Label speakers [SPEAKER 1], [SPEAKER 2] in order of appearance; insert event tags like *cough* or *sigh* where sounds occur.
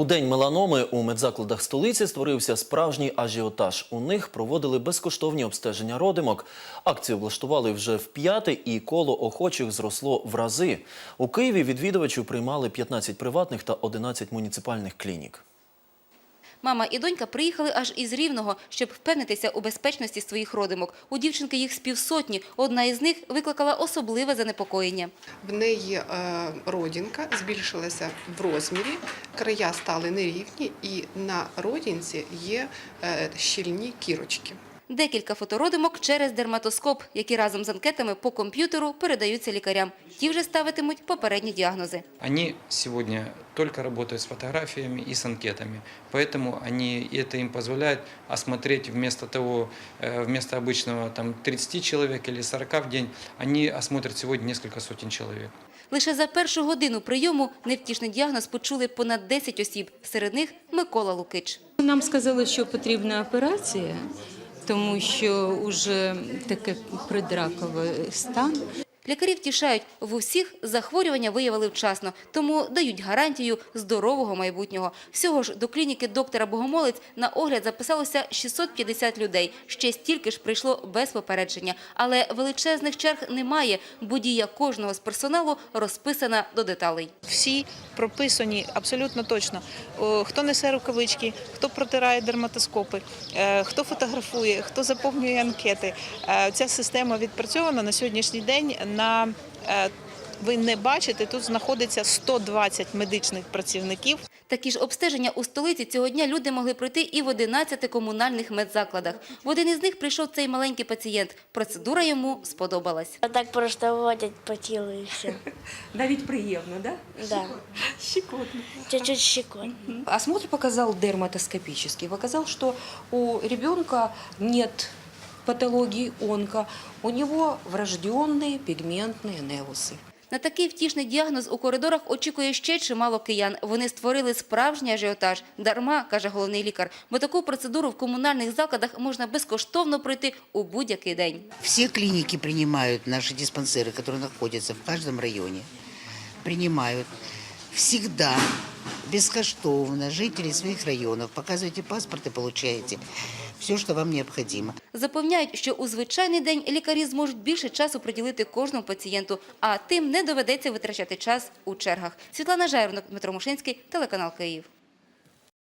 [SPEAKER 1] У день меланоми у медзакладах столиці створився справжній ажіотаж. У них проводили безкоштовні обстеження родимок. Акцію влаштували вже в п'яте, і коло охочих зросло в рази. У Києві відвідувачів приймали 15 приватних та 11 муніципальних клінік.
[SPEAKER 2] Мама і донька приїхали аж із Рівного, щоб впевнитися у безпечності своїх родимок. У дівчинки їх з півсотні. Одна із них викликала особливе занепокоєння.
[SPEAKER 3] В неї е, родинка збільшилася в розмірі, края стали нерівні, і на родинці є е, щільні кірочки
[SPEAKER 2] Декілька фотородимок через дерматоскоп, які разом з анкетами по комп'ютеру передаються лікарям. Ті вже ставитимуть попередні діагнози.
[SPEAKER 4] Они сегодня только работают с фотографиями и с анкетами, поэтому они, и это им позволяет осмотреть вместо того, э, вместо обычного там, 30 человек или 40 в день, они осмотрят сегодня несколько сотен человек.
[SPEAKER 2] Лише за першу годину прийому невтішний діагноз почули понад 10 осіб. Серед них Микола Лукич.
[SPEAKER 5] Нам сказали, що потрібна операція, тому що вже таке придраковий стан.
[SPEAKER 2] Лікарі втішають, в усіх захворювання виявили вчасно, тому дають гарантію здорового майбутнього. Всього ж до клініки доктора Богомолець на огляд записалося 650 людей. Ще стільки ж прийшло без попередження. Але величезних черг немає, бо дія кожного з персоналу розписана до деталей.
[SPEAKER 6] всі прописані абсолютно точно. Хто несе рукавички, хто протирає дерматоскопи, е, хто фотографує, хто заповнює анкети. Е, Ця система відпрацьована на сьогоднішній день на е, ви не бачите, тут знаходиться 120 медичних працівників.
[SPEAKER 2] Такі ж обстеження у столиці цього дня люди могли пройти і в 11 комунальних медзакладах. В один із них прийшов цей маленький пацієнт. Процедура йому сподобалась.
[SPEAKER 7] Так просто водять по тілу і все. *laughs*
[SPEAKER 8] Навіть приємно, да?
[SPEAKER 7] Да.
[SPEAKER 8] Щекотно.
[SPEAKER 7] Чуть-чуть щекотно.
[SPEAKER 8] Осмотр показал дерматоскопический. Показал, что у ребенка нет патологии онко. У него врожденные пигментные неусы.
[SPEAKER 2] На такий втішний діагноз у коридорах очікує ще чимало киян. Вони створили справжній ажіотаж. Дарма, каже головний лікар, бо таку процедуру в комунальних закладах можна безкоштовно пройти у будь-який день.
[SPEAKER 9] Все клиники принимают наши диспансеры, которые находятся в каждом районе. Принимают всегда бескоштовно жители своих районов. Показываете паспорт и получаете все, що вам необхідно.
[SPEAKER 2] Запевняють, що у звичайний день лікарі зможуть більше часу приділити кожному пацієнту, а тим не доведеться витрачати час у чергах. Світлана Жайрунок, Дмитро Мушинський, телеканал Київ.